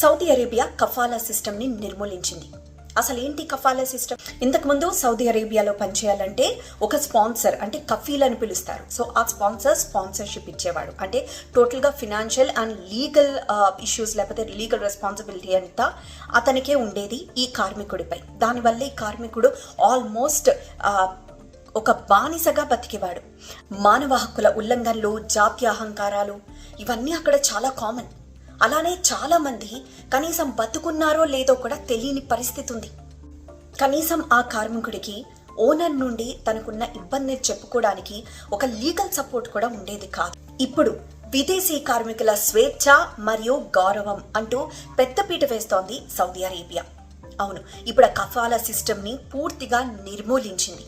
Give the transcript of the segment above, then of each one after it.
Saudi Arabia కఫాలా సిస్టమ్ని నిర్మూలించింది. అసలు ఏంటి కఫాలా సిస్టమ్? ఇంతకుముందు సౌదీ అరేబియాలో పనిచేయాలంటే ఒక స్పాన్సర్ అంటే కఫీల్ అని పిలుస్తారు. సో ఆ స్పాన్సర్ స్పాన్సర్షిప్ ఇచ్చేవాడు. అంటే టోటల్గా ఫినాన్షియల్ అండ్ లీగల్ ఇష్యూస్ లేకపోతే లీగల్ రెస్పాన్సిబిలిటీ అంతా అతనికే ఉండేది ఈ కార్మికుడిపై. దానివల్ల ఈ కార్మికుడు ఆల్మోస్ట్ ఒక బానిసగా బతికేవాడు. మానవ హక్కుల ఉల్లంఘనలు జాతీయ అహంకారాలు ఇవన్నీ అక్కడ చాలా కామన్. అలానే చాలా మంది కనీసం బతుకున్నారో లేదో కూడా తెలియని పరిస్థితి ఉంది కనీసం ఆ కార్మికుడికి ఓనర్ నుండి తనకున్న ఇబ్బందిని చెప్పుకోవడానికి ఒక లీగల్ సపోర్ట్ కూడా ఉండేది కాదు. ఇప్పుడు విదేశీ కార్మికుల స్వేచ్ఛ మరియు గౌరవం అంటూ పెద్దపీట వేస్తోంది సౌదీ అరేబియా. అవును ఇప్పుడు ఆ కఫాలా సిస్టమ్ని పూర్తిగా నిర్మూలించింది.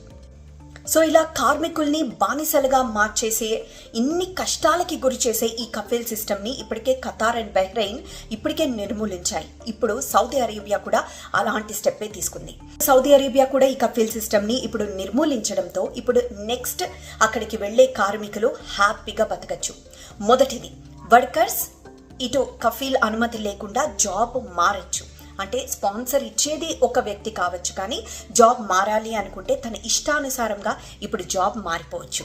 సో ఇలా కార్మికుల్ని బానిసలుగా మార్చేసే ఇన్ని కష్టాలకి గురి చేసే ఈ కఫేల్ సిస్టమ్ని ఇప్పటికే ఖతార్ అండ్ బహ్రెయిన్ ఇప్పటికే నిర్మూలించాయి. ఇప్పుడు సౌదీ అరేబియా కూడా అలాంటి స్టెప్పే తీసుకుంది. సౌదీ అరేబియా కూడా ఈ కఫేల్ సిస్టమ్ని ఇప్పుడు నిర్మూలించడంతో ఇప్పుడు నెక్స్ట్ అక్కడికి వెళ్ళే కార్మికులు హ్యాపీగా బతకచ్చు. మొదటిది వర్కర్స్ ఇటు కఫీల్ అనుమతి లేకుండా జాబ్ మారచ్చు. అంటే స్పాన్సర్ ఇచ్చేది ఒక వ్యక్తి కావచ్చు కానీ జాబ్ మారాలి అనుకుంటే తన ఇష్టానుసారంగా ఇప్పుడు జాబ్ మారిపోవచ్చు.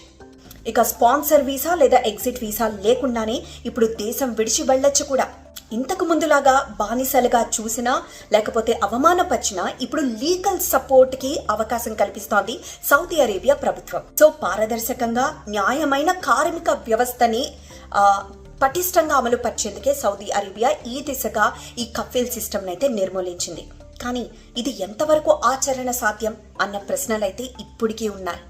ఇక స్పాన్సర్ వీసా లేదా ఎగ్జిట్ వీసా లేకుండానే ఇప్పుడు దేశం విడిచి వెళ్ళొచ్చు కూడా. ఇంతకు ముందులాగా బానిసలుగా చూసినా లేకపోతే అవమానపరిచినా ఇప్పుడు లీగల్ సపోర్ట్కి అవకాశం కల్పిస్తోంది సౌదీ అరేబియా ప్రభుత్వం. సో పారదర్శకంగా న్యాయమైన కార్మిక వ్యవస్థని పటిష్టంగా అమలు పరిచేందుకే సౌదీ అరేబియా ఈ దిశగా ఈ కఫీల్ సిస్టమ్ అయితే నిర్మూలించింది. కానీ ఇది ఎంతవరకు ఆచరణ సాధ్యం అన్న ప్రశ్నలైతే ఇప్పటికీ ఉన్నాయి.